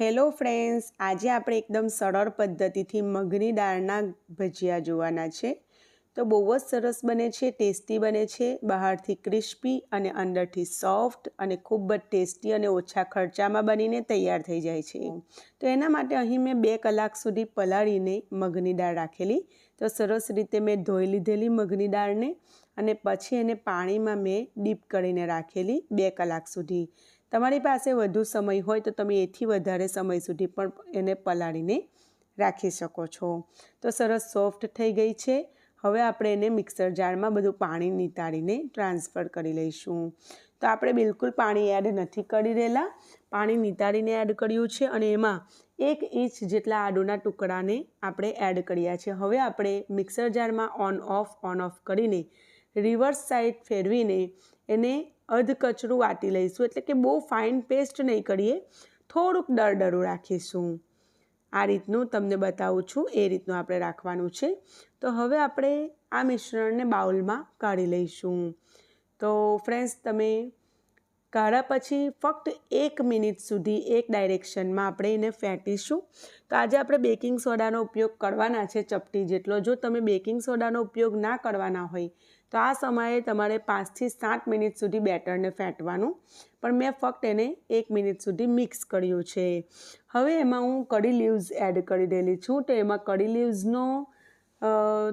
Hello friends, આજે આપણે એકદમ સરળ પદ્ધતિથી મગની દાળના ભજીયા જોવાના છે. તો બહુ જ સરસ બને છે, ટેસ્ટી બને છે, બહારથી ક્રિસ્પી અને અંદરથી સોફ્ટ અને ખૂબ જ ટેસ્ટી અને ઓછા ખર્ચામાં બનીને તૈયાર થઈ જાય છે. તો એના માટે અહીં મેં બે કલાક સુધી પલાળીને મગની દાળ રાખેલી. તો સરસ રીતે મેં ધોઈ લીધેલી મગની દાળને અને પછી એને પાણીમાં મેં ડીપ કરીને રાખેલી બે કલાક સુધી. તમારી પાસે વધુ સમય હોય તો તમે એથી વધારે સમય સુધી પણ એને પલાળીને રાખી શકો છો. તો સરસ સોફ્ટ થઈ ગઈ છે. હવે આપણે એને મિક્સર જારમાં બધું પાણી નિતાળીને ટ્રાન્સફર કરી લઈશું. તો આપણે બિલકુલ પાણી એડ નથી કરી રહેલા. પાણી નિતાળીને એડ કર્યું છે અને એમાં એક ઇંચ જેટલા આડુના ટુકડાને આપણે એડ કર્યા છે. હવે આપણે મિક્સર જારમાં ઓન ઓફ ઓન ઓફ કરીને રિવર્સ સાઈડ ફેરવીને એને અધ કચરું વાટી લઈશું. એટલે કે બહુ ફાઇન પેસ્ટ નહીં કરીએ. થોડુંક ડરડરું રાખીશું. આ રીતનું તમને બતાવું છું. એ રીતનું આપણે રાખવાનું છે. તો હવે આપણે આ મિશ્રણને બાઉલમાં કાઢી લઈશું. તો ફ્રેન્ડ્સ તમે કાઢ્યા પછી ફક્ત એક મિનિટ સુધી એક ડાયરેક્શનમાં આપણે એને ફેંટીશું. તો આજે આપણે બેકિંગ સોડાનો ઉપયોગ કરવાના છે ચપટી જેટલો. જો તમે બેકિંગ સોડાનો ઉપયોગ ના કરવાના હોય તો આ સમયે તમારે પાંચથી સાત મિનિટ સુધી બેટરને ફેંટવાનું. પણ મેં ફક્ત એને એક મિનિટ સુધી મિક્સ કર્યું છે. હવે એમાં હું કડી લીવ્સ એડ કરી દેલી છું. તો એમાં કડી લીવ્સનો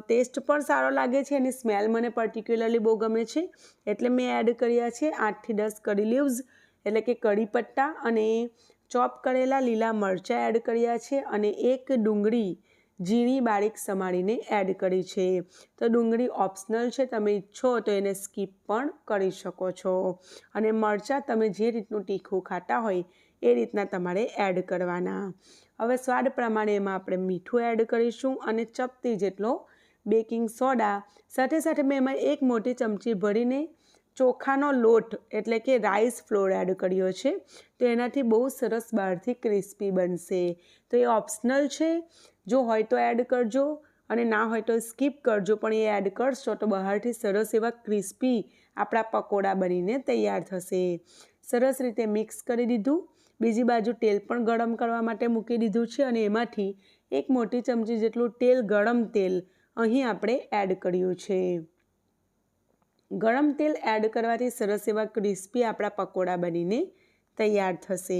ટેસ્ટ પણ સારો લાગે છે એની સ્મેલ મને પર્ટિક્યુલરલી બહુ ગમે છે. એટલે મેં એડ કર્યા છે આઠથી દસ કડી લીવ્સ. એટલે કે કડી પટ્ટા અને ચોપ કરેલા લીલા મરચાં એડ કર્યા છે અને એક ડુંગળી ઝીણી બારીક સમારીને એડ કરી છે. તો ડુંગળી ઓપ્શનલ છે, તમે ઈચ્છો તો એને સ્કીપ પણ કરી શકો છો. અને મરચાં તમે જે રીતનું તીખું ખાતા હોય એ રીતના તમારે એડ કરવાના. હવે સ્વાદ પ્રમાણે એમાં આપણે મીઠું એડ કરીશું અને ચપટી જેટલો બેકિંગ સોડા સાથે સાથે મેં એમાં એક મોટી ચમચી ભરીને ચોખાનો લોટ એટલે કે રાઈસ ફ્લોર એડ કર્યો છે, તો એનાથી બહુ સરસ બહારથી ક્રિસ્પી બનશે. તો એ ઓપ્શનલ છે. જો હોય તો એડ કરજો અને ના હોય તો સ્કીપ કરજો, પણ એ એડ કરશો તો બહારથી સરસ એવા ક્રિસ્પી આપણા પકોડા બનીને તૈયાર થશે. સરસ રીતે મિક્સ કરી દીધું. બીજી બાજુ તેલ પણ ગરમ કરવા માટે મૂકી દીધું છે અને એમાંથી એક મોટી ચમચી જેટલું તેલ ગરમ તેલ અહીં આપણે એડ કર્યું છે. ગરમ તેલ એડ કરવાથી સરસ એવા ક્રિસ્પી આપણા પકોડા બનીને તૈયાર થશે.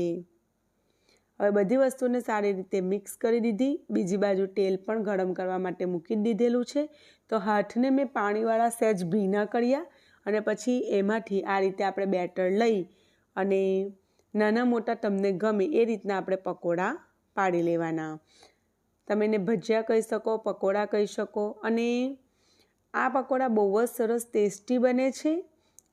હવે બધી વસ્તુને સારી રીતે મિક્સ કરી દીધી. બીજી બાજુ તેલ પણ ગરમ કરવા માટે મૂકી દીધેલું છે. તો હાથને મેં પાણીવાળા સહેજ ભીના કર્યા અને પછી એમાંથી આ રીતે આપણે બેટર લઈ અને નાના મોટા તમને ગમે એ રીતના આપણે પકોડા પાડી લેવાના. તમે એને ભજીયા કહી શકો, પકોડા કહી શકો અને આ પકોડા બહુ જ સરસ ટેસ્ટી બને છે,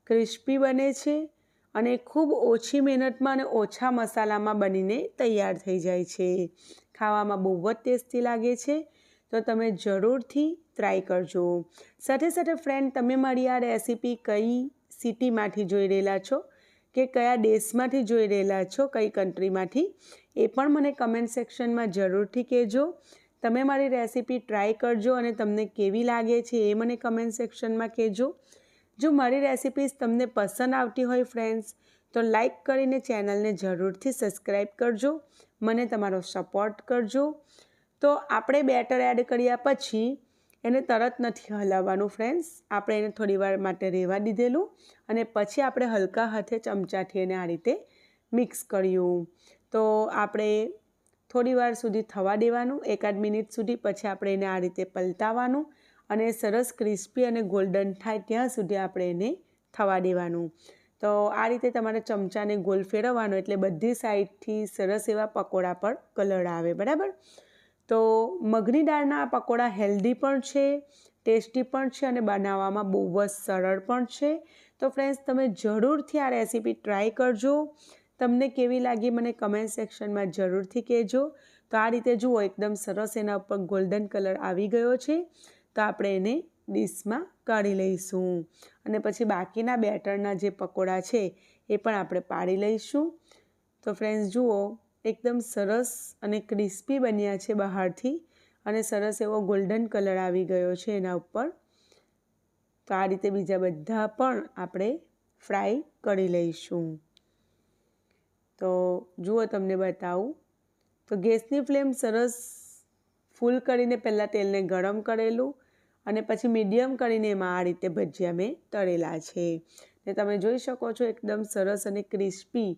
ક્રિસ્પી બને છે અને ખૂબ ઓછી મહેનતમાં અને ઓછા મસાલામાં બનીને તૈયાર થઈ જાય છે. ખાવામાં બહુ જ ટેસ્ટી લાગે છે. તો તમે જરૂરથી ટ્રાય કરજો. સાથે સાથે ફ્રેન્ડ, તમે મારી આ રેસીપી કઈ સિટીમાંથી જોઈ રહેલા છો કે કયા દેશમાંથી જોઈ રહેલા છો, કઈ કન્ટ્રીમાંથી, એ પણ મને કમેન્ટ સેક્શનમાં જરૂરથી કહેજો. તમે મારી રેસીપી ટ્રાય કરજો અને તમને કેવી લાગે છે એ મને કમેન્ટ સેક્શનમાં કહેજો. જો મારી રેસિપીઝ તમને પસંદ આવતી હોય ફ્રેન્ડ્સ તો લાઈક કરીને ચેનલને જરૂરથી સબસ્ક્રાઈબ કરજો. મને તમારો સપોર્ટ કરજો. તો આપણે બેટર એડ કર્યા પછી એને તરત નથી હલાવવાનું ફ્રેન્ડ્સ આપણે એને થોડીવાર માટે રહેવા દીધેલું અને પછી આપણે હલકા હાથે ચમચાથી એને આ રીતે મિક્સ કર્યું. તો આપણે થોડીવાર સુધી થવા દેવાનું, એકાદ મિનિટ સુધી પછી આપણે એને આ રીતે પલટાવવાનું અને સરસ ક્રિસ્પી અને ગોલ્ડન થાય ત્યાં સુધી આપણે એને થવા દેવાનું. તો આ રીતે તમારે ચમચાને ગોલ ફેરવવાનો એટલે બધી સાઈડથી સરસ એવા પકોડા પર કલર આવે, બરાબર? તો મગની દાળના આ પકોડા હેલ્ધી પણ છે, ટેસ્ટી પણ છે અને બનાવવામાં બહુ જ સરળ પણ છે. તો ફ્રેન્ડ્સ, તમે જરૂરથી આ રેસીપી ટ્રાય કરજો. તમને કેવી લાગી મને કમેન્ટ સેક્શનમાં જરૂરથી કહેજો. તો આ રીતે જુઓ, એકદમ સરસ એના ઉપર ગોલ્ડન કલર આવી ગયો છે. તો આપણે એને ડીશમાં કાઢી લઈશું. અને પછી બાકીના બેટરના જે પકોડા છે, એ પણ આપણે પાડી લઈશું. તો ફ્રેન્ડ્સ જુઓ, એકદમ સરસ અને ક્રિસ્પી બન્યા છે બહારથી અને સરસ એવો ગોલ્ડન કલર આવી ગયો છે એના ઉપર. તો આ રીતે બીજા બધા પણ આપણે ફ્રાય કરી લઈશું. તો જુઓ તમને બતાવું. તો ગેસની ફ્લેમ સરસ ફૂલ કરીને પહેલાં તેલને ગરમ કરેલું અને પછી મીડિયમ કરીને એમાં આ રીતે ભજીયા મેં તળેલા છે. ને તમે જોઈ શકો છો એકદમ સરસ અને ક્રિસ્પી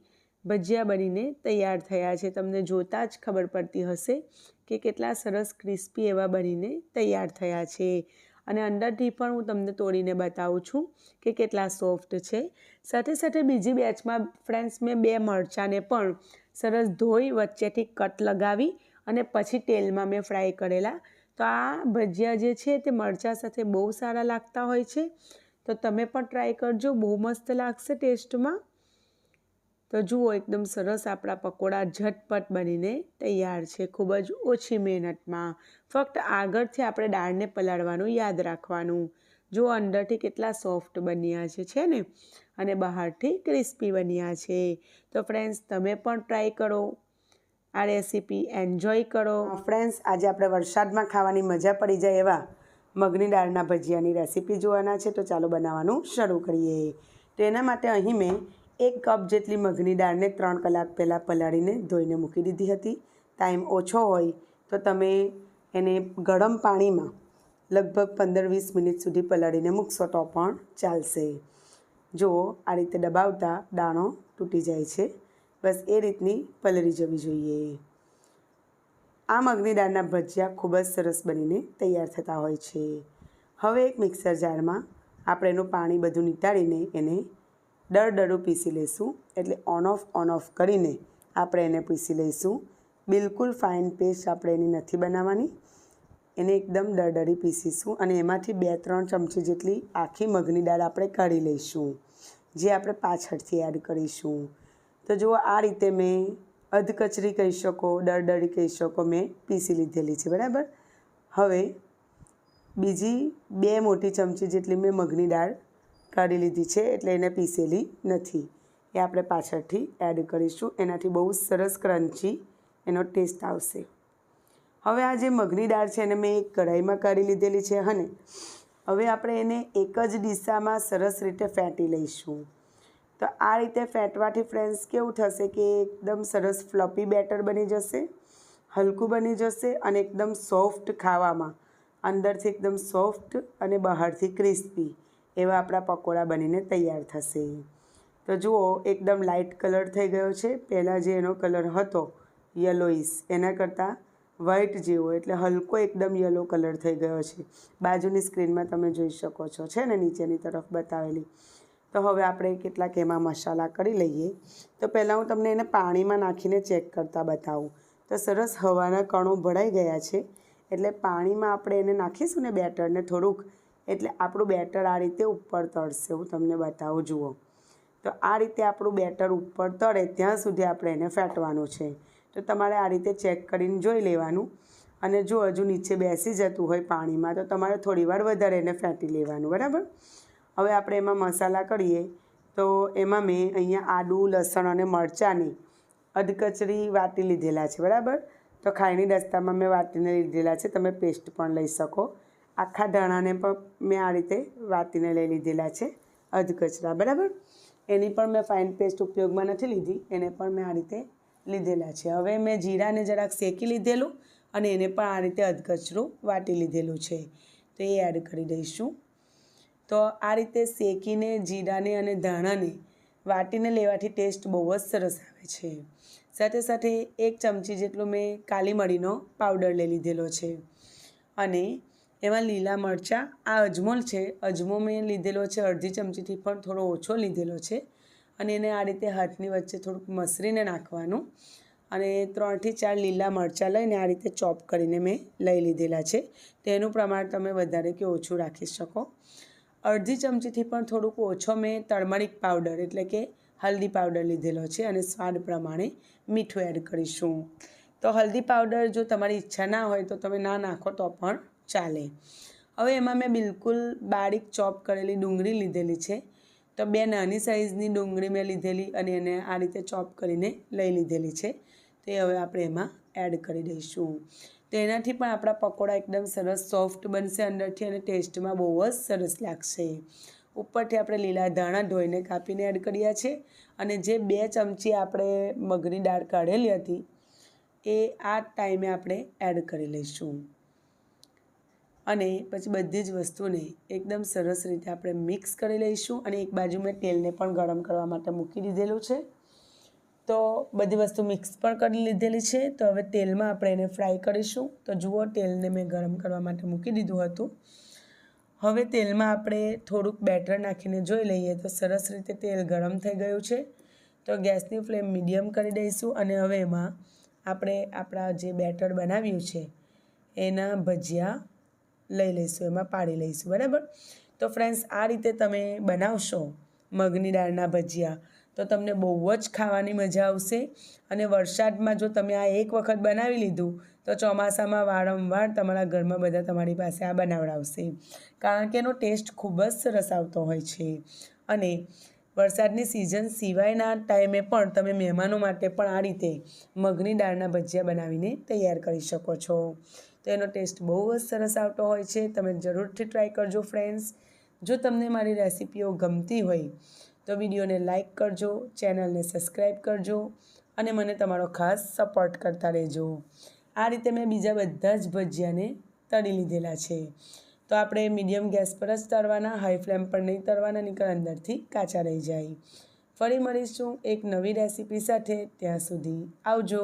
ભજીયા બનીને તૈયાર થયા છે. તમને જોતાં જ ખબર પડતી હશે કે કેટલા સરસ ક્રિસ્પી એવા બનીને તૈયાર થયા છે. અને અંદરથી પણ હું તમને તોડીને બતાવું છું કે કેટલા સોફ્ટ છે. સાથે સાથે બીજી બેચમાં ફ્રેન્ડ્સ મેં બે મરચાંને પણ સરસ ધોઈ વચ્ચેથી કટ લગાવી અને પછી તેલમાં મેં ફ્રાય કરેલા. તો આ ભજીયા જે છે તે મરચાં સાથે બહુ સારા લાગતા હોય છે. તો તમે પણ ટ્રાય કરજો, બહુ મસ્ત લાગશે ટેસ્ટમાં. તો જુઓ, એકદમ સરસ આપણા પકોડા ઝટપટ બનીને તૈયાર છે. ખૂબ જ ઓછી મહેનતમાં. ફક્ત આગળથી આપણે દાળને પલાળવાનું યાદ રાખવાનું. જો અંદરથી કેટલા સોફ્ટ બન્યા છે છે ને? અને બહારથી ક્રિસ્પી બન્યા છે. તો ફ્રેન્ડ્સ, તમે પણ ટ્રાય કરો. આ રેસીપી એન્જોય કરો. ફ્રેન્ડ્સ, આજે આપણે વરસાદમાં ખાવાની મજા પડી જાય એવા મગની દાળના ભજીયાની રેસીપી જોવાના છે. તો ચાલો બનાવવાનું શરૂ કરીએ. તો એના માટે અહીં મેં એક કપ જેટલી મગની દાળને ત્રણ કલાક પહેલાં પલાળીને ધોઈને મૂકી દીધી હતી. ટાઈમ ઓછો હોય તો તમે એને ગરમ પાણીમાં લગભગ પંદર વીસ મિનિટ સુધી પલાળીને મૂકશો તો પણ ચાલશે. જુઓ આ રીતે દબાવતા દાણો તૂટી જાય છે, બસ એ રીતની પલળી જવી જોઈએ. આ મગની દાળના ભજીયા ખૂબ જ સરસ બનીને તૈયાર થતા હોય છે. હવે એક મિક્સર જારમાં આપણે એનું પાણી બધું નીતાળીને એને દરદરું પીસી લઈશું. એટલે ઓન ઓફ ઓન ઓફ કરીને આપણે એને પીસી લઈશું. બિલકુલ ફાઇન પેસ્ટ આપણે એની નથી બનાવવાની. એને એકદમ દરડરી પીસીશું અને એમાંથી બે, ત્રણ ચમચી જેટલી આખી મગની દાળ આપણે કાઢી લઈશું, જે આપણે પાછળથી એડ કરીશું. તો જુઓ, આ રીતે મેં અધકચરી કહી શકો દરડરી કહી શકો, મેં પીસી લીધેલી છે, બરાબર? હવે બીજી બે મોટી ચમચી જેટલી મેં મગની દાળ કાઢી લીધી છે એટલે એને પીસેલી નથી. એ આપણે પાછળથી એડ કરીશું. એનાથી બહુ સરસ ક્રન્ચી એનો ટેસ્ટ આવશે. હવે આ જે મગની દાળ છે એને મેં એક કઢાઈમાં કાઢી લીધેલી છે અને હવે આપણે એને એક જ દિશામાં સરસ રીતે ફેંટી લઈશું. તો આ રીતે ફેંટવાથી ફ્રેન્ડ્સ કેવું થશે કે એકદમ સરસ ફ્લપી બેટર બની જશે, હલકું બની જશે અને એકદમ સોફ્ટ ખાવામાં. અંદરથી એકદમ સોફ્ટ અને બહારથી ક્રિસ્પી એવા આપણા પકોડા બનીને તૈયાર થશે. તો જુઓ, એકદમ લાઇટ કલર થઈ ગયો છે. પહેલાં જે એનો કલર હતો યલોઈસ એના કરતાં વ્હાઇટ જેવો, એટલે હલકો એકદમ યલો કલર થઈ ગયો છે. બાજુની સ્ક્રીનમાં તમે જોઈ શકો છો, છે ને, નીચેની તરફ બતાવેલી. તો હવે આપણે કેટલાક એમાં મસાલા કરી લઈએ. તો પહેલાં હું તમને એને પાણીમાં નાખીને ચેક કરતાં બતાવું. તો સરસ હવાના કણો ભળાઈ ગયા છે, એટલે પાણીમાં આપણે એને નાખીશું ને બેટરને થોડુંક એટલે આપણું બેટર આ રીતે ઉપર તળશે. હું તમને બતાવું, જુઓ. તો આ રીતે આપણું બેટર ઉપર તળે, ત્યાં સુધી આપણે એને ફેંટવાનું છે. તો તમારે આ રીતે ચેક કરીને જોઈ લેવાનું. અને જો હજુ નીચે બેસી જતું હોય પાણીમાં, તો તમારે થોડીવાર વધારે એને ફેંટી લેવાનું, બરાબર? હવે આપણે એમાં મસાલા કરીએ. તો એમાં મેં અહીંયા આદું, લસણ અને મરચાંની અધકચરી વાટી લીધેલા છે, બરાબર? તો ખાયણી દસ્તામાં મેં વાટીને લીધેલા છે. તમે પેસ્ટ પણ લઈ શકો. આખા ધાણાને પણ મેં આ રીતે વાટીને લઈ લીધેલા છે અધકચરા બરાબર? એની પણ મેં ફાઇન પેસ્ટ ઉપયોગમાં નથી લીધી, એને પણ મેં આ રીતે લીધેલા છે. હવે મેં જીરાને જરાક શેકી લીધેલું અને એને પણ આ રીતે અધકચરું વાટી લીધેલું છે. તો એ એડ કરી દઈશું. તો આ રીતે શેકીને, જીરાને અને ધાણાને વાટીને લેવાથી ટેસ્ટ બહુ જ સરસ આવે છે. સાથે સાથે એક ચમચી જેટલો મેં કાલી મરીનો પાવડર લઈ લીધેલો છે. અને એમાં લીલા મરચાં. આ અજમોલ છે. અજમો મેં લીધેલો છે. અડધી ચમચીથી પણ થોડો ઓછો લીધેલો છે. અને એને આ રીતે હાથની વચ્ચે થોડુંક મસરીને નાખવાનું. અને ત્રણથી ચાર લીલા મરચાં લઈને આ રીતે ચોપ કરીને મેં લઈ લીધેલા છે. તેનું પ્રમાણ તમે વધારે કે ઓછું રાખી શકો. અડધી ચમચીથી પણ થોડુંક ઓછો મેં ટર્મરિક પાવડર એટલે કે હલ્દી પાવડર લીધેલો છે અને સ્વાદ પ્રમાણે મીઠું એડ કરીશું. તો હલ્દી પાવડર જો તમારી ઈચ્છા ના હોય તો તમે ના નાખો તો પણ ચાલે. હવે એમાં મેં બિલકુલ બારીક ચોપ કરેલી ડુંગળી લીધેલી છે. તો બે નાની સાઇઝની ડુંગળી મેં લીધેલી અને એને આ રીતે ચોપ કરીને લઈ લીધેલી છે. તે હવે આપણે એમાં એડ કરી દઈશું. તો એનાથી પણ આપણા પકોડા એકદમ સરસ સોફ્ટ બનશે અંદરથી અને ટેસ્ટમાં બહુ જ સરસ લાગશે. ઉપરથી આપણે લીલા ધાણા ધોઈને કાપીને એડ કર્યા છે અને જે બે ચમચી આપણે મગની દાળ કાઢેલી હતી, એ આ ટાઈમે આપણે એડ કરી લઈશું. અને પછી બધી જ વસ્તુને એકદમ સરસ રીતે આપણે મિક્સ કરી લઈશું અને એક બાજુ મેં તેલને પણ ગરમ કરવા માટે મૂકી દીધેલું છે. તો બધી વસ્તુ મિક્સ પણ કરી લીધેલી છે. તો હવે તેલમાં આપણે એને ફ્રાય કરીશું. તો જુઓ તેલને મેં ગરમ કરવા માટે મૂકી દીધું હતું. હવે તેલમાં આપણે થોડુંક બેટર નાખીને જોઈ લઈએ તો સરસ રીતે તેલ ગરમ થઈ ગયું છે. તો ગેસની ફ્લેમ મીડિયમ કરી દઈશું અને હવે એમાં આપણે આપણા જે બેટર બનાવ્યું છે, એના ભજીયા લઈ લઈશું, એમાં પાડી લઈશું, બરાબર? તો ફ્રેન્ડ્સ આ રીતે તમે બનાવશો મગની દાળના ભજીયા, તો તમને બહુ જ ખાવાની મજા આવશે. અને વરસાદમાં જો તમે આ એક વખત બનાવી લીધું, તો ચોમાસામાં વારંવાર તમારા ઘરમાં બધા તમારી પાસે આ બનાવડાવશે. કારણ કે એનો ટેસ્ટ ખૂબ જ સરસ આવતો હોય છે. અને વરસાદની સિઝન સિવાયના ટાઈમે પણ તમે મહેમાનો માટે પણ આ રીતે મગની દાળના ભજીયા બનાવીને તૈયાર કરી શકો છો. તો એનો ટેસ્ટ બહુ જ સરસ આવતો હોય છે. તમે જરૂરથી ટ્રાય કરજો ફ્રેન્ડ્સ જો તમને મારી રેસિપીઓ ગમતી હોય, તો વિડીયોને લાઇક કરજો ચેનલને સબસ્ક્રાઈબ કરજો અને મને તમારો ખાસ સપોર્ટ કરતા રહેજો. આ રીતે મેં બીજા બધા જ ભજીયાને તળી લીધેલા છે. તો આપણે મીડિયમ ગેસ પર જ તળવાના હાઈ ફ્લેમ પર નહીં તળવાના, નીકળ અંદરથી કાચા રહી જાય. ફરી મળીશું એક નવી રેસીપી સાથે. ત્યાં સુધી આવજો.